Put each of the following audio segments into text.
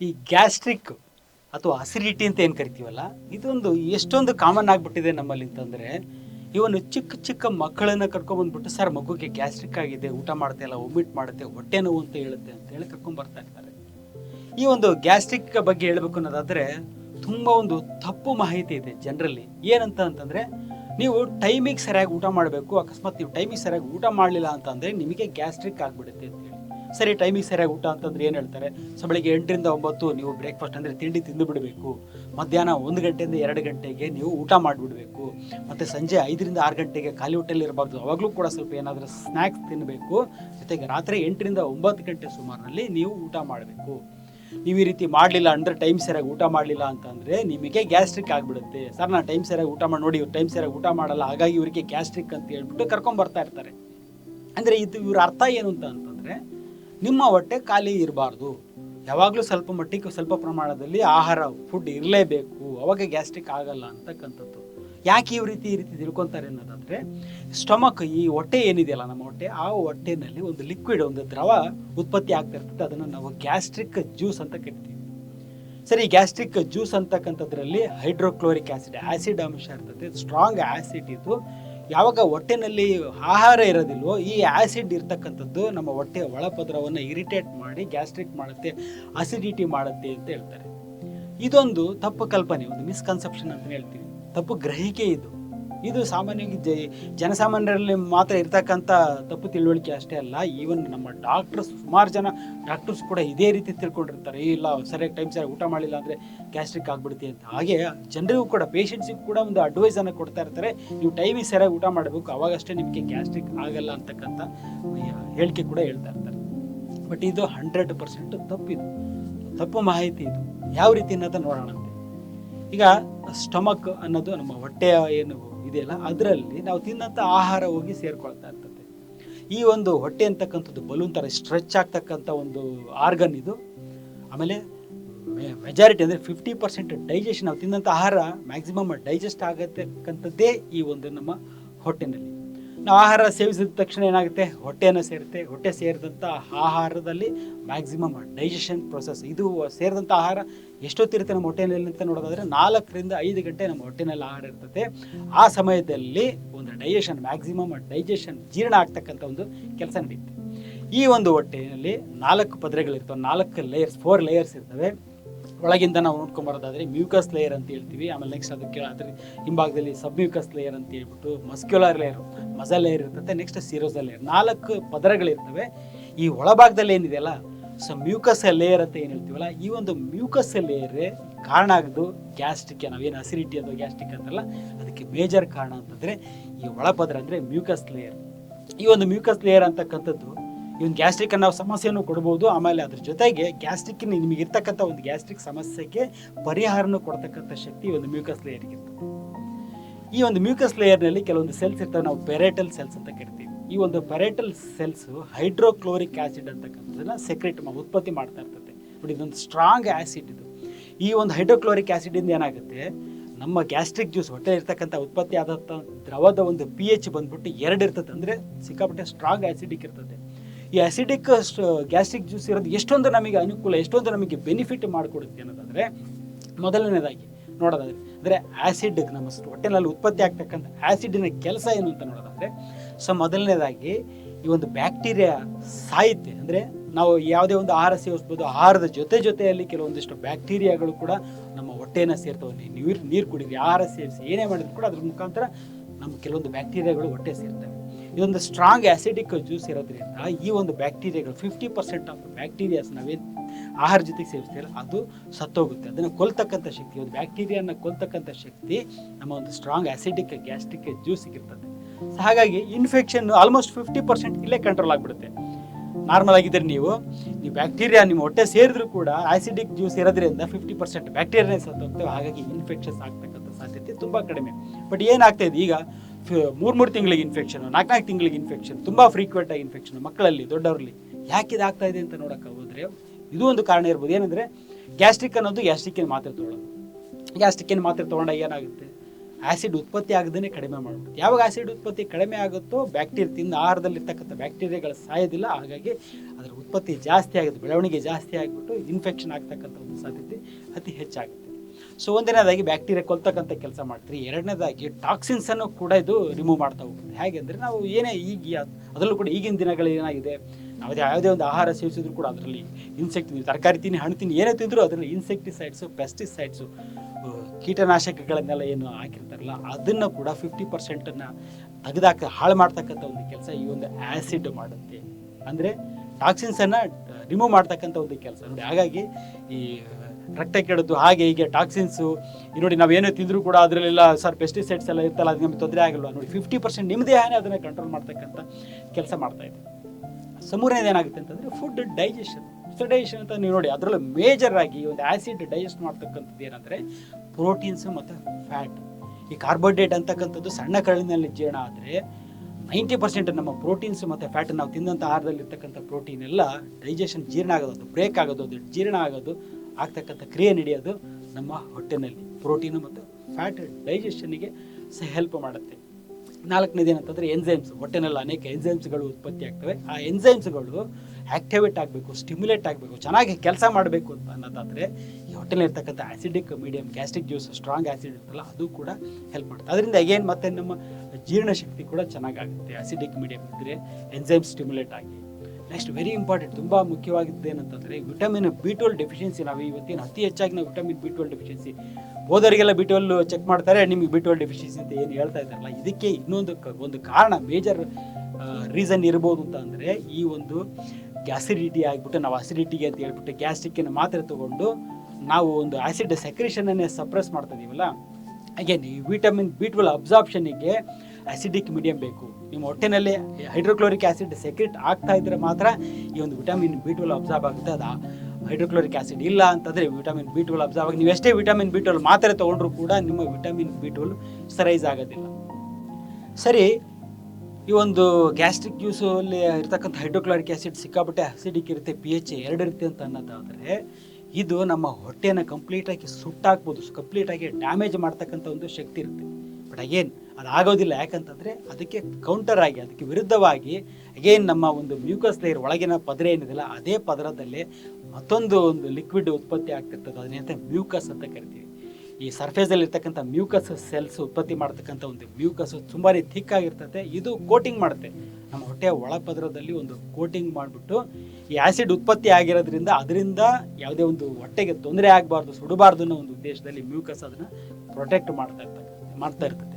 ಈ ಗ್ಯಾಸ್ಟ್ರಿಕ್ ಅಥವಾ ಅಸಿಡಿಟಿ ಅಂತ ಏನು ಕರಿತೀವಲ್ಲ, ಇದೊಂದು ಎಷ್ಟೊಂದು ಕಾಮನ್ ಆಗಿಬಿಟ್ಟಿದೆ ನಮ್ಮಲ್ಲಿ ಅಂತಂದರೆ, ಇವನು ಚಿಕ್ಕ ಚಿಕ್ಕ ಮಕ್ಕಳನ್ನು ಕರ್ಕೊಂಬಂದ್ಬಿಟ್ಟು, ಸರ್, ಮಗುಗೆ ಗ್ಯಾಸ್ಟ್ರಿಕ್ ಆಗಿದೆ, ಊಟ ಮಾಡ್ತಾ ಇಲ್ಲ ಒಮಿಟ್ ಮಾಡುತ್ತೆ, ಹೊಟ್ಟೆ ನೋವು ಅಂತ ಹೇಳುತ್ತೆ ಅಂತ ಹೇಳಿ ಕರ್ಕೊಂಬರ್ತಾ ಇರ್ತಾರೆ. ಈ ಒಂದು ಗ್ಯಾಸ್ಟ್ರಿಕ್ ಬಗ್ಗೆ ಹೇಳಬೇಕು ಅನ್ನೋದಾದರೆ, ತುಂಬ ಒಂದು ತಪ್ಪು ಮಾಹಿತಿ ಇದೆ ಜನರಲ್ಲಿ. ಏನಂತ ಅಂತಂದರೆ, ನೀವು ಟೈಮಿಗೆ ಸರಿಯಾಗಿ ಊಟ ಮಾಡಬೇಕು, ಅಕಸ್ಮಾತ್ ನೀವು ಟೈಮಿಗೆ ಸರಿಯಾಗಿ ಊಟ ಮಾಡಲಿಲ್ಲ ಅಂತಂದರೆ, ನಿಮಗೆ ಗ್ಯಾಸ್ಟ್ರಿಕ್ ಆಗಿಬಿಡುತ್ತೆ ಅಂತ ಸರಿ ಟೈಮಿಗೆ ಸರಿಯಾಗಿ ಊಟ ಅಂತಂದ್ರೆ ಏನು ಹೇಳ್ತಾರೆ? ಸೊ, ಬೆಳಿಗ್ಗೆ ಎಂಟರಿಂದ ಒಂಬತ್ತು ನೀವು ಬ್ರೇಕ್ಫಾಸ್ಟ್ ಅಂದರೆ ತಿಂಡಿ ತಿಂದು ಬಿಡಬೇಕು. ಮಧ್ಯಾಹ್ನ ಒಂದು ಗಂಟೆಯಿಂದ ಎರಡು ಗಂಟೆಗೆ ನೀವು ಊಟ ಮಾಡಿಬಿಡಬೇಕು. ಮತ್ತು ಸಂಜೆ ಐದರಿಂದ ಆರು ಗಂಟೆಗೆ ಖಾಲಿ ಹೋಟೆಲ್ ಇರಬಾರ್ದು. ಅವಾಗಲೂ ಕೂಡ ಸ್ವಲ್ಪ ಏನಾದರೂ ಸ್ನ್ಯಾಕ್ಸ್ ತಿನ್ನಬೇಕು ಜೊತೆಗೆ ರಾತ್ರಿ ಎಂಟರಿಂದ ಒಂಬತ್ತು ಗಂಟೆ ಸುಮಾರಿನಲ್ಲಿ ನೀವು ಊಟ ಮಾಡಬೇಕು. ನೀವು ಈ ರೀತಿ ಮಾಡಲಿಲ್ಲ ಅಂದರೆ ಟೈಮ್ ಸರಿಯಾಗಿ ಊಟ ಮಾಡಲಿಲ್ಲ ಅಂತಂದರೆ ನಿಮಗೆ ಗ್ಯಾಸ್ಟ್ರಿಕ್ ಆಗಿಬಿಡುತ್ತೆ. ಸರ್, ನಾನು ಟೈಮ್ ಸರಿಯಾಗಿ ಊಟ ಮಾಡಿ, ನೋಡಿ, ಇವ್ರು ಟೈಮ್ ಸರಿಯಾಗಿ ಊಟ ಮಾಡಲ್ಲ. ಹಾಗಾಗಿ ಇವರಿಗೆ ಗ್ಯಾಸ್ಟ್ರಿಕ್ ಅಂತ ಹೇಳ್ಬಿಟ್ಟು ಕರ್ಕೊಂಬರ್ತಾ ಇರ್ತಾರೆ. ಅಂದರೆ ಇದು ಇವ್ರ ಅರ್ಥ ಏನು ಅಂತ ನಿಮ್ಮ ಹೊಟ್ಟೆ ಖಾಲಿ ಇರಬಾರ್ದು. ಯಾವಾಗಲೂ ಸ್ವಲ್ಪ ಮಟ್ಟಿಗೆ ಸ್ವಲ್ಪ ಪ್ರಮಾಣದಲ್ಲಿ ಆಹಾರ ಫುಡ್ ಇರಲೇಬೇಕು. ಅವಾಗ ಗ್ಯಾಸ್ಟ್ರಿಕ್ ಆಗಲ್ಲ ಅಂತಕ್ಕಂಥದ್ದು. ಯಾಕೆ ಈ ರೀತಿ ಈ ರೀತಿ ತಿಳ್ಕೊತಾರೆ ಅನ್ನೋದಾದರೆ ಸ್ಟಮಕ್ ಈ ಹೊಟ್ಟೆ ಏನಿದೆಯಲ್ಲ ನಮ್ಮ ಹೊಟ್ಟೆ, ಆ ಹೊಟ್ಟೆನಲ್ಲಿ ಒಂದು ಲಿಕ್ವಿಡ್ ಒಂದು ದ್ರವ ಉತ್ಪತ್ತಿ ಆಗ್ತಾ ಇರ್ತದೆ. ಅದನ್ನು ನಾವು ಗ್ಯಾಸ್ಟ್ರಿಕ್ ಜ್ಯೂಸ್ ಅಂತ ಕರಿತೀವಿ. ಸರಿ ಗ್ಯಾಸ್ಟ್ರಿಕ್ ಜ್ಯೂಸ್ ಅಂತಕ್ಕಂಥದ್ರಲ್ಲಿ ಹೈಡ್ರೋಕ್ಲೋರಿಕ್ ಆ್ಯಸಿಡ್ ಆ್ಯಸಿಡ್ ಅಂಶ ಇರ್ತದೆ. ಸ್ಟ್ರಾಂಗ್ ಆ್ಯಸಿಡ್ ಇದು. ಯಾವಾಗ ಹೊಟ್ಟೆನಲ್ಲಿ ಆಹಾರ ಇರೋದಿಲ್ವೋ, ಈ ಆ್ಯಸಿಡ್ ಇರ್ತಕ್ಕಂಥದ್ದು ನಮ್ಮ ಹೊಟ್ಟೆಯ ಒಳಪದ್ರವನ್ನು ಇರಿಟೇಟ್ ಮಾಡಿ ಗ್ಯಾಸ್ಟ್ರಿಕ್ ಮಾಡುತ್ತೆ ಅಸಿಡಿಟಿ ಮಾಡುತ್ತೆ ಅಂತ ಹೇಳ್ತಾರೆ. ಇದೊಂದು ತಪ್ಪು ಕಲ್ಪನೆ, ಒಂದು ಮಿಸ್ಕನ್ಸೆಪ್ಷನ್ ಅಂತ ಹೇಳ್ತೀವಿ. ತಪ್ಪು ಗ್ರಹಿಕೆ ಇದು. ಇದು ಸಾಮಾನ್ಯವಾಗಿ ಜನಸಾಮಾನ್ಯರಲ್ಲಿ ಮಾತ್ರ ಇರ್ತಕ್ಕಂಥ ತಪ್ಪು ತಿಳುವಳಿಕೆ ಅಷ್ಟೇ ಅಲ್ಲ ಈವನ್ ನಮ್ಮ ಡಾಕ್ಟರ್ಸ್ ಸುಮಾರು ಜನ ಡಾಕ್ಟರ್ಸ್ ಕೂಡ ಇದೇ ರೀತಿ ತಿಳ್ಕೊಂಡಿರ್ತಾರೆ, ಇಲ್ಲ ಸರಿಯಾಗಿ ಟೈಮ್ ಸರಿಯಾಗಿ ಊಟ ಮಾಡಿಲ್ಲ ಅಂದರೆ ಗ್ಯಾಸ್ಟ್ರಿಕ್ ಆಗ್ಬಿಡುತ್ತೆ ಅಂತ. ಹಾಗೆ ಜನರಿಗೂ ಕೂಡ ಪೇಷಂಟ್ಸಿಗೂ ಕೂಡ ಒಂದು ಅಡ್ವೈಸನ್ನು ಕೊಡ್ತಾ ಇರ್ತಾರೆ, ನೀವು ಟೈಮಿಗೆ ಸರಿಯಾಗಿ ಊಟ ಮಾಡಬೇಕು, ಅವಾಗಷ್ಟೇ ನಿಮಗೆ ಗ್ಯಾಸ್ಟ್ರಿಕ್ ಆಗಲ್ಲ ಅಂತಕ್ಕಂಥ ಹೇಳಿಕೆ ಕೂಡ ಹೇಳ್ತಾ ಇರ್ತಾರೆ. ಬಟ್ ಇದು ಹಂಡ್ರೆಡ್ ಪರ್ಸೆಂಟ್ ತಪ್ಪಿದು. ತಪ್ಪು ಮಾಹಿತಿ ಇದು. ಯಾವ ರೀತಿ ಅನ್ನೋದನ್ನ ನೋಡೋಣಂತೆ ಈಗ ಸ್ಟಮಕ್ ಅನ್ನೋದು ನಮ್ಮ ಹೊಟ್ಟೆಯ ಏನು ಇದೆಯಲ್ಲ ಅದರಲ್ಲಿ ನಾವು ತಿನ್ನಂಥ ಆಹಾರ ಹೋಗಿ ಸೇರ್ಕೊಳ್ತಾ ಇರ್ತದೆ. ಈ ಒಂದು ಹೊಟ್ಟೆ ಅಂತಕ್ಕಂಥದ್ದು ಬಲೂನ್ ಥರ ಸ್ಟ್ರೆಚ್ ಆಗ್ತಕ್ಕಂಥ ಒಂದು ಆರ್ಗನ್ ಇದು. ಆಮೇಲೆ ಮೆಜಾರಿಟಿ ಅಂದರೆ ಫಿಫ್ಟಿ ಪರ್ಸೆಂಟ್ ಡೈಜೆಷನ್ ನಾವು ತಿನ್ನಂಥ ಆಹಾರ ಮ್ಯಾಕ್ಸಿಮಮ್ ಡೈಜೆಸ್ಟ್ ಆಗತಕ್ಕಂಥದ್ದೇ ಈ ಒಂದು ನಮ್ಮ ಹೊಟ್ಟೆನಲ್ಲಿ. ನಾವು ಆಹಾರ ಸೇವಿಸಿದ ತಕ್ಷಣ ಏನಾಗುತ್ತೆ? ಹೊಟ್ಟೆಯನ್ನು ಸೇರುತ್ತೆ ಹೊಟ್ಟೆ ಸೇರಿದಂಥ ಆಹಾರದಲ್ಲಿ ಮ್ಯಾಕ್ಸಿಮಮ್ ಡೈಜೆಷನ್ ಪ್ರೊಸೆಸ್ ಇದು ಸೇರಿದಂಥ ಆಹಾರ ಎಷ್ಟೊತ್ತಿರುತ್ತೆ ನಮ್ಮ ಹೊಟ್ಟೆನಲ್ಲಿ ಅಂತ ನೋಡೋದಾದರೆ ನಾಲ್ಕರಿಂದ ಐದು ಗಂಟೆ ನಮ್ಮ ಹೊಟ್ಟೆನಲ್ಲಿ ಆಹಾರ ಇರ್ತದೆ. ಆ ಸಮಯದಲ್ಲಿ ಒಂದು ಡೈಜೆಷನ್ ಮ್ಯಾಕ್ಸಿಮಮ್ ಡೈಜೆಷನ್ ಜೀರ್ಣ ಆಗ್ತಕ್ಕಂಥ ಒಂದು ಕೆಲಸ ನಡೆಯುತ್ತೆ ಈ ಒಂದು ಹೊಟ್ಟೆಯಲ್ಲಿ ನಾಲ್ಕು ಪದರೆಗಳಿರ್ತವೆ. ನಾಲ್ಕು ಲೇಯರ್ಸ್ ಫೋರ್ ಲೇಯರ್ಸ್ ಇರ್ತವೆ. ಒಳಗಿಂದ ನಾವು ನೋಡ್ಕೊಂಬರೋದಾದ್ರೆ ಮ್ಯೂಕಸ್ ಲೇಯರ್ ಅಂತ ಹೇಳ್ತೀವಿ. ಆಮೇಲೆ ನೆಕ್ಸ್ಟ್ ಅದಕ್ಕೆ ಅದ್ರ ಹಿಂಭಾಗದಲ್ಲಿ ಸಬ್ ಮ್ಯೂಕಸ್ ಲೇಯರ್ ಅಂತ ಹೇಳ್ಬಿಟ್ಟು ಮಸ್ಕ್ಯುಲರ್ ಲೇಯರ್ ಮಜಲ್ ಲೇಯರ್ ಇರ್ತದೆ. ನೆಕ್ಸ್ಟ್ ಸಿರೋಸಲ್ ಲೇಯರ್ ನಾಲ್ಕು ಪದರಗಳಿರ್ತವೆ. ಈ ಒಳಭಾಗದಲ್ಲಿ ಏನಿದೆಯಲ್ಲ ಸೊ ಮ್ಯೂಕಸ್ ಲೇಯರ್ ಅಂತ ಏನು ಹೇಳ್ತೀವಲ್ಲ, ಈ ಒಂದು ಮ್ಯೂಕಸ್ ಲೇಯರ್ ಕಾರಣ ಆಗದು ಗ್ಯಾಸ್ಟ್ರಿಕ್ ನಾವೇನು ಅಸಿಡಿಟಿ ಅಥವಾ ಗ್ಯಾಸ್ಟ್ರಿಕ್ ಅಂತಲ್ಲ ಅದಕ್ಕೆ ಮೇಜರ್ ಕಾರಣ ಅಂತಂದರೆ ಈ ಒಳಪದರ ಅಂದರೆ ಮ್ಯೂಕಸ್ ಲೇಯರ್ ಈ ಒಂದು ಮ್ಯೂಕಸ್ ಲೇಯರ್ ಅಂತಕ್ಕಂಥದ್ದು ಇವನ್ ಗ್ಯಾಸ್ಟ್ರಿಕ್ ಅನ್ನೋ ಸಮಸ್ಯೆಯನ್ನು ಕೊಡ್ಬೋದು. ಆಮೇಲೆ ಅದ್ರ ಜೊತೆಗೆ ಗ್ಯಾಸ್ಟ್ರಿಕ್ ನಿಮಗೆ ಇರ್ತಕ್ಕಂಥ ಒಂದು ಗ್ಯಾಸ್ಟ್ರಿಕ್ ಸಮಸ್ಯೆಗೆ ಪರಿಹಾರನೂ ಕೊಡ್ತಕ್ಕಂಥ ಶಕ್ತಿ ಈ ಒಂದು ಮ್ಯೂಕಸ್ ಲೇಯರ್ಗೆ ಇರ್ತದೆ. ಈ ಒಂದು ಮ್ಯೂಕಸ್ ಲೇಯರ್ನಲ್ಲಿ ಕೆಲವೊಂದು ಸೆಲ್ಸ್ ಇರ್ತವೆ. ನಾವು ಪೆರೇಟಲ್ ಸೆಲ್ಸ್ ಅಂತ ಕರಿತೀವಿ. ಈ ಒಂದು ಪೆರೇಟಲ್ ಸೆಲ್ಸ್ ಹೈಡ್ರೋಕ್ಲೋರಿಕ್ ಆಸಿಡ್ ಅಂತಕ್ಕಂಥದ್ದನ್ನ ಸೆಕ್ರೆಟ್ ಉತ್ಪತ್ತಿ ಮಾಡ್ತಾ ಇರ್ತದೆ. ಬಟ್ ಇದೊಂದು ಸ್ಟ್ರಾಂಗ್ ಆಸಿಡ್ ಇದು. ಈ ಒಂದು ಹೈಡ್ರೋಕ್ಲೋರಿಕ್ ಆ್ಯಸಿಡಿಂದ ಏನಾಗುತ್ತೆ? ನಮ್ಮ ಗ್ಯಾಸ್ಟ್ರಿಕ್ ಜ್ಯೂಸ್ ಹೊಟ್ಟೆ ಇರ್ತಕ್ಕಂಥ ಉತ್ಪತ್ತಿ ಆದಂಥ ದ್ರವದ ಒಂದು ಪಿ ಎಚ್ ಬಂದ್ಬಿಟ್ಟು ಎರಡು ಇರ್ತದೆ. ಅಂದರೆ ಸಿಕ್ಕಾಪಟ್ಟೆ ಸ್ಟ್ರಾಂಗ್ ಆಸಿಡಿಕ್ ಇರ್ತದೆ. ಈ ಆಸಿಡಿಕ್ ಗ್ಯಾಸ್ಟ್ರಿಕ್ ಜ್ಯೂಸ್ ಇರೋದು ಎಷ್ಟೊಂದು ನಮಗೆ ಅನುಕೂಲ, ಎಷ್ಟೊಂದು ನಮಗೆ ಬೆನಿಫಿಟ್ ಮಾಡಿಕೊಡುತ್ತೆ ಅನ್ನೋದಾದರೆ, ಮೊದಲನೇದಾಗಿ ನೋಡೋದಾದರೆ, ಅಂದರೆ ಆ್ಯಸಿಡ್ ನಮ್ಮ ಹೊಟ್ಟೆನಲ್ಲಿ ಉತ್ಪತ್ತಿ ಆಗ್ತಕ್ಕಂಥ ಆ್ಯಸಿಡಿನ ಕೆಲಸ ಏನು ಅಂತ ನೋಡೋದಾದರೆ ಸೊ ಮೊದಲನೇದಾಗಿ ಈ ಒಂದು ಬ್ಯಾಕ್ಟೀರಿಯಾ ಸಾಯುತ್ತೆ. ಅಂದರೆ ನಾವು ಯಾವುದೇ ಒಂದು ಆಹಾರ ಸೇವಿಸ್ಬೋದು, ಆಹಾರದ ಜೊತೆ ಜೊತೆಯಲ್ಲಿ ಕೆಲವೊಂದಿಷ್ಟು ಬ್ಯಾಕ್ಟೀರಿಯಾಗಳು ಕೂಡ ನಮ್ಮ ಹೊಟ್ಟೆಯನ್ನು ಸೇರ್ತವೆ. ನೀರು ನೀರು ಕುಡೀರಿ, ಆಹಾರ ಸೇವಿಸಿ, ಏನೇ ಮಾಡಿದ್ರು ಕೂಡ ಅದ್ರ ಮುಖಾಂತರ ನಮ್ಮ ಕೆಲವೊಂದು ಬ್ಯಾಕ್ಟೀರಿಯಾಗಳು ಹೊಟ್ಟೆ ಸೇರ್ತವೆ. ಇದೊಂದು ಸ್ಟ್ರಾಂಗ್ ಆಸಿಡಿಕ್ ಜ್ಯೂಸ್ ಇರೋದ್ರಿಂದ ಈ ಒಂದು ಬ್ಯಾಕ್ಟೀರಿಯಾಗಳು ಫಿಫ್ಟಿ ಪರ್ಸೆಂಟ್ ಆಫ್ ಬ್ಯಾಕ್ಟೀರಿಯಾಸ್ ನಾವೇನು ಆಹಾರ ಜೊತೆಗೆ ಸೇವಿಸ್ತೀವಲ್ಲ ಅದು ಸತ್ತೋಗುತ್ತೆ. ಅದನ್ನು ಕೊಲ್ತಕ್ಕಂಥ ಶಕ್ತಿ, ಒಂದು ಬ್ಯಾಕ್ಟೀರಿಯಾನ ಕೊಲ್ತಕ್ಕಂಥ ಶಕ್ತಿ ನಮ್ಮ ಒಂದು ಸ್ಟ್ರಾಂಗ್ ಆಸಿಡಿಕ್ ಗ್ಯಾಸ್ಟ್ರಿಕ್ ಇರ್ತದೆ ಸೊ ಹಾಗಾಗಿ ಇನ್ಫೆಕ್ಷನ್ ಆಲ್ಮೋಸ್ಟ್ ಫಿಫ್ಟಿ ಪರ್ಸೆಂಟ್ ಇಲ್ಲೇ ಕಂಟ್ರೋಲ್ ಆಗಿಬಿಡುತ್ತೆ. ನಾರ್ಮಲ್ ಆಗಿದ್ದರೆ ನೀವು ನೀವು ಬ್ಯಾಕ್ಟೀರಿಯಾ ನಿಮ್ಮ ಹೊಟ್ಟೆ ಸೇರಿದ್ರು ಕೂಡ ಆಸಿಡಿಕ್ ಜ್ಯೂಸ್ ಇರೋದ್ರಿಂದ ಫಿಫ್ಟಿ ಪರ್ಸೆಂಟ್ ಬ್ಯಾಕ್ಟೀರಿಯಾನೇ ಸತ್ತೋಗ್ತೇವೆ. ಹಾಗಾಗಿ ಇನ್ಫೆಕ್ಷನ್ಸ್ ಆಗ್ತಕ್ಕಂಥ ಸಾಧ್ಯತೆ ತುಂಬ ಕಡಿಮೆ. ಬಟ್ ಏನಾಗ್ತಾ ಇದೆ ಈಗ ಮೂರು ಮೂರು ತಿಂಗಳಿಗೆ ಇನ್ಫೆಕ್ಷನ್ ನಾಲ್ಕು ನಾಲ್ಕು ತಿಂಗಳಿಗೆ ಇನ್ಫೆಕ್ಷನ್ ತುಂಬ ಫ್ರೀಕ್ವೆಂಟ್ ಆಗಿ ಇನ್ಫೆಕ್ಷನ್ ಮಕ್ಕಳಲ್ಲಿ, ದೊಡ್ಡವರಲ್ಲಿ. ಯಾಕೆ ಇದಾಗ್ತಾ ಇದೆ ಅಂತ ನೋಡಕ್ಕೆ ಹೋದ್ರೆ ಇದು ಒಂದು ಕಾರಣ ಇರ್ಬೋದು. ಏನಂದರೆ ಗ್ಯಾಸ್ಟ್ರಿಕ್ ಅನ್ನೋದು ಗ್ಯಾಸ್ಟ್ರಿಕ್ಕಿನ ಮಾತ್ರೆ ತೊಗೊಳ್ಳೋದು ಗ್ಯಾಸ್ಟ್ರಿಕ್ಕಿನ ಮಾತ್ರೆ ತೊಗೊಂಡಾಗ ಏನಾಗುತ್ತೆ? ಆ್ಯಸಿಡ್ ಉತ್ಪತ್ತಿ ಆಗದೇ ಕಡಿಮೆ ಮಾಡ್ಬಿಡುತ್ತೆ. ಯಾವಾಗ ಆ್ಯಸಿಡ್ ಉತ್ಪತ್ತಿ ಕಡಿಮೆ ಆಗುತ್ತೋ ಬ್ಯಾಕ್ಟೀರಿಯಾ ತಿಂದ ಆಹಾರದಲ್ಲಿರ್ತಕ್ಕಂಥ ಬ್ಯಾಕ್ಟೀರಿಯಾಗಳು ಸಾಯೋದಿಲ್ಲ. ಹಾಗಾಗಿ ಅದರ ಉತ್ಪತ್ತಿ ಜಾಸ್ತಿ ಆಗುತ್ತೆ, ಬೆಳವಣಿಗೆ ಜಾಸ್ತಿ ಆಗಿಬಿಟ್ಟು ಇನ್ಫೆಕ್ಷನ್ ಆಗ್ತಕ್ಕಂಥ ಒಂದು ಸಾಧ್ಯತೆ ಅತಿ ಹೆಚ್ಚಾಗುತ್ತೆ. ಸೊ ಒಂದನೇದಾಗಿ ಬ್ಯಾಕ್ಟೀರಿಯಾ ಕೊಲ್ತಕ್ಕಂಥ ಕೆಲಸ ಮಾಡ್ತೀರಿ. ಎರಡನೇದಾಗಿ ಟಾಕ್ಸಿನ್ಸನ್ನು ಕೂಡ ಇದು ರಿಮೂವ್ ಮಾಡ್ತಾ ಹೋಗ್ತದೆ. ಹೇಗೆ ಅಂದರೆ ನಾವು ಏನೇ ಈಗ ಅದರಲ್ಲೂ ಕೂಡ ಈಗಿನ ದಿನಗಳಲ್ಲಿ ಏನಾಗಿದೆ? ನಾವು ಯಾವುದೇ ಒಂದು ಆಹಾರ ಸೇವಿಸಿದ್ರು ಕೂಡ ಅದರಲ್ಲಿ ಇನ್ಸೆಕ್ಟ್ ತರಕಾರಿ ತಿನ್ನಿ, ಹಣ್ಣು ತಿನ್ನಿ, ಏನೇ ತಿಂದರೂ ಅದರಲ್ಲಿ ಇನ್ಸೆಕ್ಟಿಸೈಡ್ಸು ಪೆಸ್ಟಿಸೈಡ್ಸು ಕೀಟನಾಶಕಗಳನ್ನೆಲ್ಲ ಏನು ಹಾಕಿರ್ತಾರಲ್ಲ, ಅದನ್ನು ಕೂಡ ಫಿಫ್ಟಿ ಪರ್ಸೆಂಟನ್ನು ತೆಗೆದಾಕ ಹಾಳು ಮಾಡ್ತಕ್ಕಂಥ ಒಂದು ಕೆಲಸ ಈ ಒಂದು ಆ್ಯಸಿಡ್ ಮಾಡುತ್ತೆ. ಅಂದರೆ ಟಾಕ್ಸಿನ್ಸನ್ನು ರಿಮೂವ್ ಮಾಡ್ತಕ್ಕಂಥ ಒಂದು ಕೆಲಸ. ನೋಡಿ, ಹಾಗಾಗಿ ಈ ರಕ್ತ ಕೆಡೋದು, ಹಾಗೆ ಹೀಗೆ ಟಾಕ್ಸಿನ್ಸು ನೋಡಿ ನಾವೇನೇ ತಿಂದರೂ ಕೂಡ ಅದರಲ್ಲೆಲ್ಲ ಸರ್ ಪೆಸ್ಟಿಸೈಡ್ಸ್ ಎಲ್ಲ ಇರ್ತಲ್ಲ ಅದು ನಮಗೆ ತೊಂದರೆ ಆಗಲ್ವಾ? ನೋಡಿ ಫಿಫ್ಟಿ ಪರ್ಸೆಂಟ್ ನಿಮ್ಮದೇ ಅದನ್ನು ಕಂಟ್ರೋಲ್ ಮಾಡ್ತಕ್ಕಂಥ ಕೆಲಸ ಮಾಡ್ತಾ ಇದೆ. ಸೊ ಮೂರನೇದು ಏನಾಗುತ್ತೆ ಅಂತಂದರೆ ಫುಡ್ ಡೈಜೆಷನ್ ಸೊ ಡೈಜೆಷನ್ ಅಂತ ನೀವು ನೋಡಿ, ಅದರಲ್ಲೂ ಮೇಜರ್ ಆಗಿ ಒಂದು ಆ್ಯಸಿಡ್ ಡೈಜೆಸ್ಟ್ ಮಾಡ್ತಕ್ಕಂಥದ್ದು ಏನಂದರೆ ಪ್ರೋಟೀನ್ಸ್ ಮತ್ತು ಫ್ಯಾಟ್ ಈ ಕಾರ್ಬೋಹೈಡ್ರೇಟ್ ಅಂತಕ್ಕಂಥದ್ದು ಸಣ್ಣ ಕರಳಿನಲ್ಲಿ ಜೀರ್ಣ ಆದರೆ ನೈಂಟಿ ಪರ್ಸೆಂಟ್ ನಮ್ಮ ಪ್ರೋಟೀನ್ಸ್ ಮತ್ತು ಫ್ಯಾಟ್ ನಾವು ತಿಂದಂಥ ಆಹಾರದಲ್ಲಿ ಇರ್ತಕ್ಕಂಥ ಪ್ರೋಟೀನ್ ಎಲ್ಲ ಡೈಜೆಷನ್ ಜೀರ್ಣ ಆಗೋದು ಬ್ರೇಕ್ ಆಗೋದು, ಅದು ಜೀರ್ಣ ಆಗೋದು ಆಗ್ತಕ್ಕಂಥ ಕ್ರಿಯೆ ನಡೆಯೋದು ನಮ್ಮ ಹೊಟ್ಟೆನಲ್ಲಿ. ಪ್ರೋಟೀನು ಮತ್ತು ಫ್ಯಾಟ್ ಡೈಜೆಷನ್ನಿಗೆ ಸಹ ಹೆಲ್ಪ್ ಮಾಡುತ್ತೆ. ನಾಲ್ಕನೇದು ಏನಂತಂದರೆ ಎನ್ಸೈಮ್ಸ್ ಹೊಟ್ಟೆನಲ್ಲಿ ಅನೇಕ ಎನ್ಸೈಮ್ಸ್ಗಳು ಉತ್ಪತ್ತಿ ಆಗ್ತವೆ. ಆ ಎನ್ಸೈಮ್ಸ್ಗಳು ಆ್ಯಕ್ಟಿವೇಟ್ ಆಗಬೇಕು ಸ್ಟಿಮ್ಯುಲೇಟ್ ಆಗಬೇಕು, ಚೆನ್ನಾಗಿ ಕೆಲಸ ಮಾಡಬೇಕು ಅಂತ ಅನ್ನೋದಾದರೆ ಈ ಹೊಟ್ಟೆಲಿರ್ತಕ್ಕಂಥ acidic medium gastric juice strong acid ಇರ್ತಲ್ಲ ಅದು ಕೂಡ ಹೆಲ್ಪ್ ಮಾಡುತ್ತೆ. ಅದರಿಂದ ಅಗೇನ್ ಮತ್ತೆ ನಮ್ಮ ಜೀರ್ಣಶಕ್ತಿ ಕೂಡ ಚೆನ್ನಾಗಾಗುತ್ತೆ. ಆ್ಯಸಿಡಿಕ್ ಮೀಡಿಯಮ್ ಇದ್ದರೆ ಎನ್ಸೈಮ್ ಸ್ಟಿಮ್ಯುಲೇಟ್ ಆಗಿ. ನೆಕ್ಸ್ಟ್ ವೆರಿ ಇಂಪಾರ್ಟೆಂಟ್ ತುಂಬ ಮುಖ್ಯವಾಗಿದ್ದು ಏನಂತಂದರೆ ವಿಟಮಿನ್ ಬಿ ಟ್ವೆಲ್ ಡೆಫಿಷಿಯನ್ಸಿ ನಾವು ಇವತ್ತಿನ ಅತಿ ಹೆಚ್ಚಾಗಿ ನಾವು ವಿಟಮಿನ್ ಬಿ ಟ್ವೆಲ್ ಡೆಫಿಷಿಯನ್ಸಿ ಹೋದವರಿಗೆಲ್ಲ ಬಿ ಟ್ವೆಲ್ ಚೆಕ್ ಮಾಡ್ತಾರೆ, ನಿಮಗೆ ಬಿ ಟ್ವೆಲ್ ಡೆಫಿಷಿಯನ್ಸಿ ಅಂತ ಏನು ಹೇಳ್ತಾ ಇದ್ದಾರಲ್ಲ, ಇದಕ್ಕೆ ಇನ್ನೊಂದು ಒಂದು ಕಾರಣ ಮೇಜರ್ ರೀಸನ್ ಇರ್ಬೋದು ಅಂತ ಅಂದರೆ, ಈ ಒಂದು ಗ್ಯಾಸಿಡಿಟಿ ಆಗಿಬಿಟ್ಟು, ನಾವು ಅಸಿಡಿಟಿಗೆ ಅಂತ ಹೇಳ್ಬಿಟ್ಟು ಗ್ಯಾಸ್ಟಿಕ್ಕನ್ನು ಮಾತ್ರೆ ತಗೊಂಡು, ನಾವು ಒಂದು ಆ್ಯಸಿಡ್ ಸೆಕ್ರೇಷನನ್ನೇ ಸಪ್ರೆಸ್ ಮಾಡ್ತಾ ಇದೀವಲ್ಲ ಅಗೇನ್ ಈ ವಿಟಮಿನ್ ಬಿ ಟ್ವೆಲ್ ಅಬ್ಸಾರ್ಪ್ಷನಿಗೆ ಆಸಿಡಿಕ್ ಮೀಡಿಯಂ ಬೇಕು. ನಿಮ್ಮ ಹೊಟ್ಟೆನಲ್ಲಿ ಹೈಡ್ರೋಕ್ಲೋರಿಕ್ ಆಸಿಡ್ ಸೆಕ್ರೆಟ್ ಆಗ್ತಾ ಇದ್ರೆ ಮಾತ್ರ ಈ ಒಂದು ವಿಟಮಿನ್ ಬಿ ಟ್ವೆಲ್ ಅಬ್ಸಾರ್ಬ್ ಆಗುತ್ತೆ. ಅದು ಹೈಡ್ರೋಕ್ಲೋರಿಕ್ ಆಸಿಡ್ ಇಲ್ಲ ಅಂತಂದರೆ ವಿಟಮಿನ್ ಬಿ ಟ್ವೆಲ್ ಅಬ್ಸಾರ್ಬ್ ಆಗಿ ನೀವು ಎಷ್ಟೇ ವಿಟಮಿನ್ ಬಿ ಟ್ವೆಲ್ ಮಾತ್ರ ತೊಗೊಂಡ್ರು ಕೂಡ ನಿಮ್ಮ ವಿಟಮಿನ್ ಬಿ ಟ್ವೆಲ್ ಸರೈಸ್ ಆಗೋದಿಲ್ಲ. ಸರಿ, ಈ ಒಂದು ಗ್ಯಾಸ್ಟ್ರಿಕ್ ಜ್ಯೂಸಲ್ಲಿ ಇರ್ತಕ್ಕಂಥ ಹೈಡ್ರೋಕ್ಲೋರಿಕ್ ಆಸಿಡ್ ಸಿಕ್ಕಾಪಟ್ಟೆ ಆ್ಯಸಿಡಿಕ್ ಇರುತ್ತೆ ಪಿ ಎಚ್ ಎರಡು ಇರುತ್ತೆ ಅಂತ ಅನ್ನೋದಾದರೆ ಇದು ನಮ್ಮ ಹೊಟ್ಟೆನ ಕಂಪ್ಲೀಟಾಗಿ ಸುಟ್ಟಾಕ್ಬೋದು ಕಂಪ್ಲೀಟಾಗಿ ಡ್ಯಾಮೇಜ್ ಮಾಡ್ತಕ್ಕಂಥ ಒಂದು ಶಕ್ತಿ ಇರುತ್ತೆ. ಬಟ್ ಅಗೇನ್ ಅದು ಆಗೋದಿಲ್ಲ ಯಾಕಂತಂದರೆ ಅದಕ್ಕೆ ಕೌಂಟರ್ ಆಗಿ, ಅದಕ್ಕೆ ವಿರುದ್ಧವಾಗಿ ಅಗೇನ್ ನಮ್ಮ ಒಂದು ಮ್ಯೂಕಸ್ ಲೇಯರ್ ಒಳಗಿನ ಪದರ ಏನಿದೆಯಲ್ಲ, ಅದೇ ಪದರದಲ್ಲಿ ಮತ್ತೊಂದು ಒಂದು ಲಿಕ್ವಿಡ್ ಉತ್ಪತ್ತಿ ಆಗ್ತಿರ್ತದೆ. ಅದನ್ನೇ ಮ್ಯೂಕಸ್ ಅಂತ ಕರಿತೀವಿ. ಈ ಸರ್ಫೇಸಲ್ಲಿ ಇರ್ತಕ್ಕಂಥ ಮ್ಯೂಕಸ್ ಸೆಲ್ಸ್ ಉತ್ಪತ್ತಿ ಮಾಡ್ತಕ್ಕಂಥ ಒಂದು ಮ್ಯೂಕಸ್ ತುಂಬಾ ಥಿಕ್ ಆಗಿರ್ತದೆ ಇದು ಕೋಟಿಂಗ್ ಮಾಡುತ್ತೆ. ನಮ್ಮ ಹೊಟ್ಟೆಯ ಒಳಪದರದಲ್ಲಿ ಒಂದು ಕೋಟಿಂಗ್ ಮಾಡಿಬಿಟ್ಟು, ಈ ಆ್ಯಸಿಡ್ ಉತ್ಪತ್ತಿ ಆಗಿರೋದ್ರಿಂದ ಅದರಿಂದ ಯಾವುದೇ ಒಂದು ಹೊಟ್ಟೆಗೆ ತೊಂದರೆ ಆಗಬಾರ್ದು, ಸುಡಬಾರ್ದು ಅನ್ನೋ ಒಂದು ಉದ್ದೇಶದಲ್ಲಿ ಮ್ಯೂಕಸ್ ಅದನ್ನು ಪ್ರೊಟೆಕ್ಟ್ ಮಾಡ್ತಾ ಇರ್ತದೆ ಮಾಡ್ತಾ ಇರ್ತದೆ.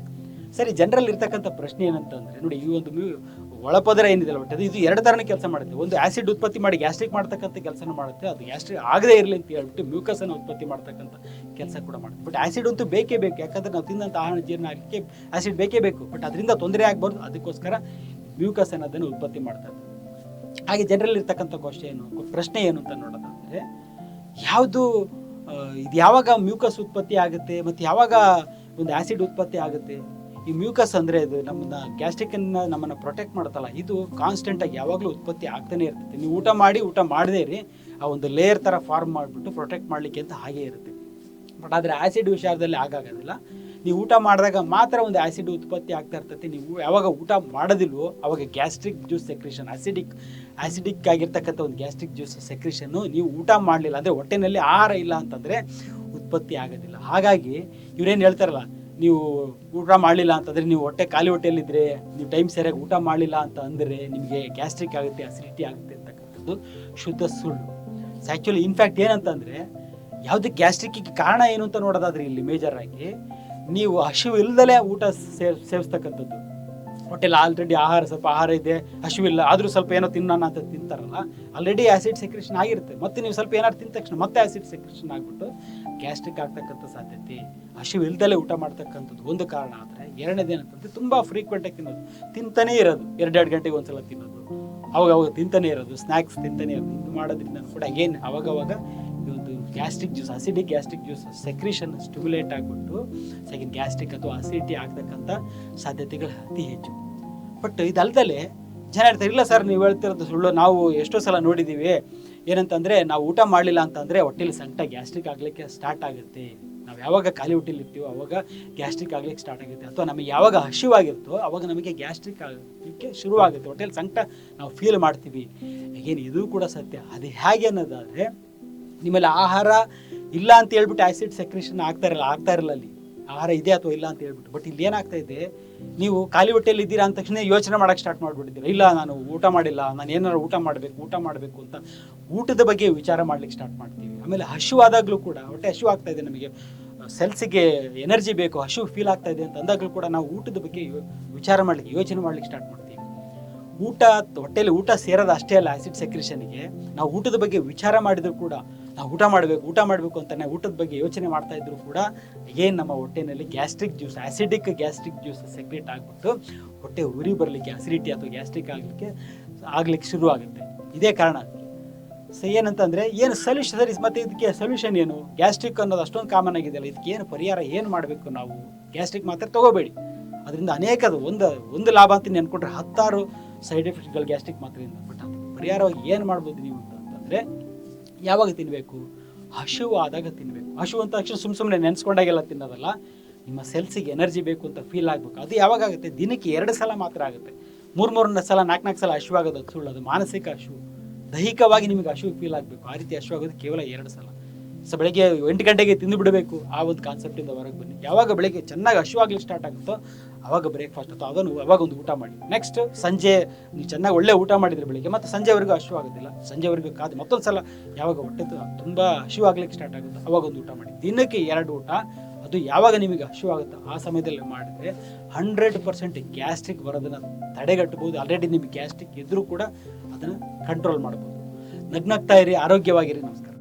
ಸರಿ, ಜನರಲ್ಲಿ ಇರ್ತಕ್ಕಂಥ ಪ್ರಶ್ನೆ ಏನಂತಂದರೆ, ನೋಡಿ ಈ ಒಂದು ಒಳಪದರ ಏನಿದೆ ಅದು ಇದು ಎರಡು ಥರನೇ ಕೆಲಸ ಮಾಡುತ್ತೆ. ಒಂದು ಆ್ಯಸಿಡ್ ಉತ್ಪತ್ತಿ ಮಾಡಿ ಗ್ಯಾಸ್ಟ್ರಿಕ್ ಮಾಡ್ತಕ್ಕಂಥ ಕೆಲಸನ ಮಾಡುತ್ತೆ, ಅದು ಗ್ಯಾಸ್ಟ್ರಿಕ್ ಆಗದೇ ಇರಲಿ ಅಂತ ಹೇಳ್ಬಿಟ್ಟು ಮ್ಯೂಕಸನ್ನು ಉತ್ಪತ್ತಿ ಮಾಡ್ತಕ್ಕಂಥ ಕೆಲಸ ಕೂಡ ಮಾಡುತ್ತೆ. ಬಟ್ ಆ್ಯಸಿಡ್ ಅಂತೂ ಬೇಕೇ ಬೇಕು, ಯಾಕಂದರೆ ನಾವು ತಿಂದಂಥ ಆಹಾರ ಜೀರ್ಣ ಆಗಲಿಕ್ಕೆ ಆ್ಯಸಿಡ್ ಬೇಕೇ ಬೇಕು. ಬಟ್ ಅದರಿಂದ ತೊಂದರೆ ಆಗಬಾರ್ದು, ಅದಕ್ಕೋಸ್ಕರ ಮ್ಯೂಕಸ್ ಅನ್ನೋದನ್ನು ಉತ್ಪತ್ತಿ ಮಾಡ್ತಾರೆ ಹಾಗೆ ಜನರಲ್ಲಿ ಇರ್ತಕ್ಕಂಥ ಕ್ವಶನ್ ಏನು, ಪ್ರಶ್ನೆ ಏನು ಅಂತ ನೋಡೋದಾದರೆ, ಯಾವುದು ಇದು ಯಾವಾಗ ಮ್ಯೂಕಸ್ ಉತ್ಪತ್ತಿ ಆಗುತ್ತೆ, ಮತ್ತು ಯಾವಾಗ ಒಂದು ಆ್ಯಸಿಡ್ ಉತ್ಪತ್ತಿ ಆಗುತ್ತೆ. ಈ ಮ್ಯೂಕಸ್ ಅಂದರೆ ಇದು ನಮ್ಮನ್ನ ಗ್ಯಾಸ್ಟ್ರಿಕನ್ನು ನಮ್ಮನ್ನು ಪ್ರೊಟೆಕ್ಟ್ ಮಾಡ್ತಲ್ಲ, ಇದು ಕಾನ್ಸ್ಟೆಂಟಾಗಿ ಯಾವಾಗಲೂ ಉತ್ಪತ್ತಿ ಆಗ್ತಾನೆ ಇರ್ತದೆ ನೀವು ಊಟ ಮಾಡಿ, ಊಟ ಮಾಡದೇ ಇರಿ, ಆ ಒಂದು ಲೇಯರ್ ಥರ ಫಾರ್ಮ್ ಮಾಡಿಬಿಟ್ಟು ಪ್ರೊಟೆಕ್ಟ್ ಮಾಡಲಿಕ್ಕೆ ಅಂತ ಹಾಗೇ ಇರುತ್ತೆ. ಬಟ್ ಆದರೆ ಆ್ಯಸಿಡ್ ವಿಷಯದಲ್ಲಿ ಆಗಾಗೋದಿಲ್ಲ ನೀವು ಊಟ ಮಾಡಿದಾಗ ಮಾತ್ರ ಒಂದು ಆ್ಯಸಿಡ್ ಉತ್ಪತ್ತಿ ಆಗ್ತಾ ಇರ್ತೈತಿ. ನೀವು ಯಾವಾಗ ಊಟ ಮಾಡೋದಿಲ್ವೋ, ಅವಾಗ gastric juice secretion acidic acidic ಆಗಿರ್ತಕ್ಕಂಥ ಒಂದು ಗ್ಯಾಸ್ಟ್ರಿಕ್ ಜ್ಯೂಸ್ ಸೆಕ್ರೇಷನ್ನು ನೀವು ಊಟ ಮಾಡಲಿಲ್ಲ ಅಂದರೆ ಹೊಟ್ಟೆನಲ್ಲಿ ಆಹಾರ ಇಲ್ಲ ಅಂತಂದರೆ ಉತ್ಪತ್ತಿ ಆಗೋದಿಲ್ಲ. ಹಾಗಾಗಿ ಇವ್ರೇನು ಹೇಳ್ತಾರಲ್ಲ, ನೀವು ಊಟ ಮಾಡಲಿಲ್ಲ ಅಂತಂದರೆ ನೀವು ಹೊಟ್ಟೆ ಖಾಲಿ ಹೊಟ್ಟೆಯಲ್ಲಿದ್ದರೆ ನೀವು ಟೈಮ್ ಸರಿಯಾಗಿ ಊಟ ಮಾಡಲಿಲ್ಲ ಅಂತ ಅಂದರೆ ನಿಮಗೆ ಗ್ಯಾಸ್ಟ್ರಿಕ್ ಆಗುತ್ತೆ, ಅಸಿಡಿಟಿ ಆಗುತ್ತೆ ಅಂತಕ್ಕಂಥದ್ದು ಶುದ್ಧ ಸುಳ್ಳು. ಆ್ಯಕ್ಚುಲಿ ಇನ್ಫ್ಯಾಕ್ಟ್ ಏನಂತಂದರೆ, ಯಾವುದೇ ಗ್ಯಾಸ್ಟ್ರಿಕ್ಕಿಗೆ ಕಾರಣ ಏನು ಅಂತ ನೋಡೋದಾದ್ರೆ ಇಲ್ಲಿ ಮೇಜರ್ ಆಗಿ, ನೀವು ಹಸಿವು ಇಲ್ದಲೇ ಊಟ ಸೇವ್ ಸೇವಿಸ್ತಕ್ಕಂಥದ್ದು ಹೊಟ್ಟೆಲಿ ಆಲ್ರೆಡಿ ಆಹಾರ ಸ್ವಲ್ಪ ಆಹಾರ ಇದೆ ಹಸಿವಿಲ್ಲ ಆದರೂ ಸ್ವಲ್ಪ ಏನೋ ತಿನ್ನೋಣ ಅಂತ ತಿಂತಾರಲ್ಲ ಆಲ್ರೆಡಿ ಆ್ಯಸಿಡ್ ಸೆಕ್ರೇಷನ್ ಆಗಿರುತ್ತೆ. ಮತ್ತೆ ನೀವು ಸ್ವಲ್ಪ ಏನಾದ್ರು ತಿಂದ ತಕ್ಷಣ ಮತ್ತೆ ಆ್ಯಸಿಡ್ ಸೆಕ್ರೇಷನ್ ಆಗಿಬಿಟ್ಟು ಗ್ಯಾಸ್ಟ್ರಿಕ್ ಆಗ್ತಕ್ಕಂಥ ಸಾಧ್ಯತೆ, ಹಸಿವು ಇಲ್ದಲೇ ಊಟ ಮಾಡ್ತಕ್ಕಂಥದ್ದು ಒಂದು ಕಾರಣ ಆದರೆ ಎರಡನೇದು ತುಂಬಾ ತುಂಬ ಫ್ರೀಕ್ವೆಂಟಾಗಿ ತಿನ್ನೋದು. ತಿಂತಾನೇ ಇರೋದು, ಎರಡೆರಡು ಗಂಟೆಗೆ ಒಂದ್ಸಲ ತಿನ್ನೋದು. ಅವಾಗ ಅವಾಗ ತಿಂತಾನೆ ಇರೋದು ಸ್ನ್ಯಾಕ್ಸ್ ತಿಂತಾನೆ ಇರೋದು. ಇದು ಮಾಡೋದ್ರಿಂದ ಕೂಡ ಏನು, ಅವಾಗವಾಗ gastric juice acidic gastric juice secretion stimulate ಆಗಿಬಿಟ್ಟು ಸೆಕೆಂಡ್ ಗ್ಯಾಸ್ಟ್ರಿಕ್ ಅಥವಾ ಅಸಿಡಿಟಿ ಆಗ್ತಕ್ಕಂಥ ಸಾಧ್ಯತೆಗಳು ಅತಿ ಹೆಚ್ಚು. ಬಟ್ ಇದಲ್ದಲೆ ಜನ ಹೇಳ್ತಾರೆ, ಇಲ್ಲ ಸರ್ ನೀವು ಹೇಳ್ತಿರೋದು ಸುಳ್ಳು. ನಾವು ಎಷ್ಟೋ ಸಲ ನೋಡಿದ್ದೀವಿ ಏನಂತಂದರೆ ನಾವು ಊಟ ಮಾಡಲಿಲ್ಲ ಅಂತಂದರೆ ಹೊಟ್ಟೆಲಿ ಸಂಕಟ ಗ್ಯಾಸ್ಟ್ರಿಕ್ ಆಗಲಿಕ್ಕೆ ಸ್ಟಾರ್ಟ್ ಆಗುತ್ತೆ. ನಾವು ಯಾವಾಗ ಖಾಲಿ ಹೊಟ್ಟೆಲಿ ಇರ್ತೀವೋ ಅವಾಗ ಗ್ಯಾಸ್ಟ್ರಿಕ್ ಆಗಲಿಕ್ಕೆ ಸ್ಟಾರ್ಟ್ ಆಗುತ್ತೆ. ಅಥವಾ ನಮಗೆ ಯಾವಾಗ ಹಸಿವಾಗಿರುತ್ತೋ ಅವಾಗ ನಮಗೆ ಗ್ಯಾಸ್ಟ್ರಿಕ್ ಆಗಲಿಕ್ಕೆ ಶುರುವಾಗುತ್ತೆ. ಹೊಟ್ಟೆಲಿ ಸಂಕಟ ನಾವು ಫೀಲ್ ಮಾಡ್ತೀವಿ. ಏನು ಇದು ಕೂಡ ಸತ್ಯ. ಅದು ಹೇಗೆ ಅನ್ನೋದಾದರೆ ನಿಮ್ಮಲ್ಲಿ ಆಹಾರ ಇಲ್ಲ ಅಂತ ಹೇಳ್ಬಿಟ್ಟು ಆ್ಯಸಿಡ್ ಸೆಕ್ರೇಷನ್ ಆಗ್ತಾ ಇರಲ್ಲ ಆಗ್ತಾ ಇರಲ್ಲ ಅಲ್ಲಿ. ಆಹಾರ ಇದೆ ಅಥವಾ ಇಲ್ಲ ಅಂತ ಹೇಳ್ಬಿಟ್ಟು. ಬಟ್ ಇಲ್ಲಿ ಏನಾಗ್ತಾ ಇದೆ, ನೀವು ಖಾಲಿ ಹೊಟ್ಟೆಯಲ್ಲಿ ಇದ್ದೀರಾ ಅಂದ ತಕ್ಷಣ ಯೋಚನೆ ಮಾಡೋಕ್ಕೆ ಸ್ಟಾರ್ಟ್ ಮಾಡಿಬಿಟ್ಟಿದ್ದೀರಾ. ಇಲ್ಲ, ನಾನು ಊಟ ಮಾಡಿಲ್ಲ, ನಾನು ಏನಾರು ಊಟ ಮಾಡಬೇಕು ಊಟ ಮಾಡಬೇಕು ಅಂತ ಊಟದ ಬಗ್ಗೆ ವಿಚಾರ ಮಾಡ್ಲಿಕ್ಕೆ ಸ್ಟಾರ್ಟ್ ಮಾಡ್ತೀವಿ. ಆಮೇಲೆ ಹಸಿವಾದಾಗಲೂ ಕೂಡ, ಹೊಟ್ಟೆ ಹಸಿವು ಆಗ್ತಾ ಇದೆ ನಮಗೆ. ಸೆಲ್ಸಿಗೆ ಎನರ್ಜಿ ಬೇಕು ಹಸಿವು ಫೀಲ್ ಆಗ್ತಾ ಇದೆ ಅಂತ ಅಂದಾಗಲೂ ಕೂಡ ನಾವು ಊಟದ ಬಗ್ಗೆ ವಿಚಾರ ಮಾಡ್ಲಿಕ್ಕೆ, ಯೋಚನೆ ಮಾಡ್ಲಿಕ್ಕೆ ಸ್ಟಾರ್ಟ್ ಮಾಡ್ತೀವಿ. ಊಟ ಹೊಟ್ಟೆಯಲ್ಲಿ ಊಟ ಸೇರೋದು ಅಷ್ಟೇ ಅಲ್ಲ ಆಸಿಡ್ ಸೆಕ್ರೇಷನ್ಗೆ ನಾವು ಊಟದ ಬಗ್ಗೆ ವಿಚಾರ ಮಾಡಿದ್ರು ಕೂಡ, ನಾವು ಊಟ ಮಾಡಬೇಕು ಊಟ ಮಾಡಬೇಕು ಅಂತಾನೆ ಊಟದ ಬಗ್ಗೆ ಯೋಚನೆ ಮಾಡ್ತಾ ಇದ್ರು ಕೂಡ, ಏನು ನಮ್ಮ ಹೊಟ್ಟೆನಲ್ಲಿ gastric juice acidic gastric juice secrete ಆಗಿಬಿಟ್ಟು, ಹೊಟ್ಟೆ ಉರಿ ಬರಲಿಕ್ಕೆ ಅಸಿಡಿಟಿ ಅಥವಾ ಗ್ಯಾಸ್ಟ್ರಿಕ್ ಆಗಲಿಕ್ಕೆ, ಆಗ್ಲಿಕ್ಕೆ ಶುರು ಆಗುತ್ತೆ. ಇದೇ ಕಾರಣ. ಸೊ ಏನಂತಂದರೆ, ಏನು ಸೊಲ್ಯೂಷನ್ ಸರಿ, ಮತ್ತೆ ಇದಕ್ಕೆ ಸೊಲ್ಯೂಷನ್ ಏನು? ಗ್ಯಾಸ್ಟ್ರಿಕ್ ಅನ್ನೋದು ಅಷ್ಟೊಂದು ಕಾಮನ್ ಆಗಿದೆಯಲ್ಲ, ಇದಕ್ಕೆ ಏನು ಪರಿಹಾರ ಏನು ಮಾಡಬೇಕು ನಾವು? ಗ್ಯಾಸ್ಟ್ರಿಕ್ ಮಾತ್ರ ತಗೋಬೇಡಿ. ಅದರಿಂದ ಅನೇಕದು, ಒಂದು ಒಂದು ಲಾಭ ಅಂತ ನೆನ್ಕೊಂಡ್ರೆ ಹತ್ತಾರು ಸೈಡ್ ಎಫೆಕ್ಟ್ಗಳು ಗ್ಯಾಸ್ಟ್ರಿಕ್ ಮಾತ್ರೆಯಿಂದ ಬಟ್ ಅದು ಪರಿಹಾರವಾಗಿ ಏನು ಮಾಡ್ಬೋದು ನೀವು ಅಂತ ಅಂತಂದರೆ, ಯಾವಾಗ ತಿನ್ನಬೇಕು ಆದಾಗ ತಿನ್ನಬೇಕು ಹಸಿವು ಅಂತ ತಕ್ಷಣ ಸುಮ್ಮ ಸುಮ್ಮನೆ ನೆನೆಸ್ಕೊಂಡಾಗೆಲ್ಲ ತಿನ್ನೋದಲ್ಲ, ನಿಮ್ಮ ಸೆಲ್ಸಿಗೆ ಎನರ್ಜಿ ಬೇಕು ಅಂತ ಫೀಲ್ ಆಗಬೇಕು. ಅದು ಯಾವಾಗ ಆಗುತ್ತೆ? ದಿನಕ್ಕೆ ಎರಡು ಸಲ ಮಾತ್ರ ಆಗುತ್ತೆ. ಮೂರು ಮೂರನೇ ಸಲ ನಾಲ್ಕು ನಾಲ್ಕು ಸಲ ಹಸಿವು ಆಗೋದು ಅದು ಸುಳ್ಳು. ಅದು ಮಾನಸಿಕ ಹಸಿವು ದೈಹಿಕವಾಗಿ ನಿಮಗೆ ಹಸಿವು ಫೀಲ್ ಆಗಬೇಕು. ಆ ರೀತಿ ಹಸಿವು ಆಗೋದು ಕೇವಲ ಎರಡು ಸಲ. ಸೊ ಬೆಳಗ್ಗೆ ಎಂಟು ಗಂಟೆಗೆ ತಿಂದು ಬಿಡಬೇಕು. ಆ ಒಂದು ಕಾನ್ಸೆಪ್ಟಿಂದ ಹೊರಗೆ ಬನ್ನಿ. ಯಾವಾಗ ಬೆಳಗ್ಗೆ ಚೆನ್ನಾಗಿ ಹಸಿವಾಗ್ಲಿಕ್ಕೆ ಸ್ಟಾರ್ಟ್ ಆಗುತ್ತೋ ಅವಾಗ ಬ್ರೇಕ್ಫಾಸ್ಟ್ ಅಥವಾ ಅದನ್ನು ಅವಾಗ ಒಂದು ಊಟ ಮಾಡಿ. ನೆಕ್ಸ್ಟ್ ಸಂಜೆ ನೀವು ಚೆನ್ನಾಗಿ ಒಳ್ಳೆ ಊಟ ಮಾಡಿದ್ರೆ ಬೆಳಿಗ್ಗೆ, ಮತ್ತು ಸಂಜೆವರೆಗೂ ಹಸಿವು ಆಗೋದಿಲ್ಲ. ಸಂಜೆವರೆಗೂ ಕಾದು ಮತ್ತೊಂದು ಸಲ ಯಾವಾಗ ಹೊಟ್ಟೆ ತುಂಬ ಹಸಿವು ಆಗ್ಲಿಕ್ಕೆ ಸ್ಟಾರ್ಟ್ ಆಗುತ್ತೆ. ಅವಾಗ ಒಂದು ಊಟ ಮಾಡಿ. ದಿನಕ್ಕೆ ಎರಡು ಊಟ. ಅದು ಯಾವಾಗ ನಿಮಗೆ ಹಸಿವು ಆಗುತ್ತೆ ಆ ಸಮಯದಲ್ಲಿ ಮಾಡಿದ್ರೆ ಹಂಡ್ರೆಡ್ ಪರ್ಸೆಂಟ್ ಗ್ಯಾಸ್ಟ್ರಿಕ್ ಬರೋದನ್ನು ತಡೆಗಟ್ಟಬಹುದು. ಆಲ್ರೆಡಿ ನಿಮಗೆ ಗ್ಯಾಸ್ಟ್ರಿಕ್ ಇದ್ದರೂ ಕೂಡ ಅದನ್ನು ಕಂಟ್ರೋಲ್ ಮಾಡ್ಬೋದು. ನಗ್ನಾಗ್ತಾ ಇರಿ, ಆರೋಗ್ಯವಾಗಿರಿ, ನಮಸ್ಕಾರ.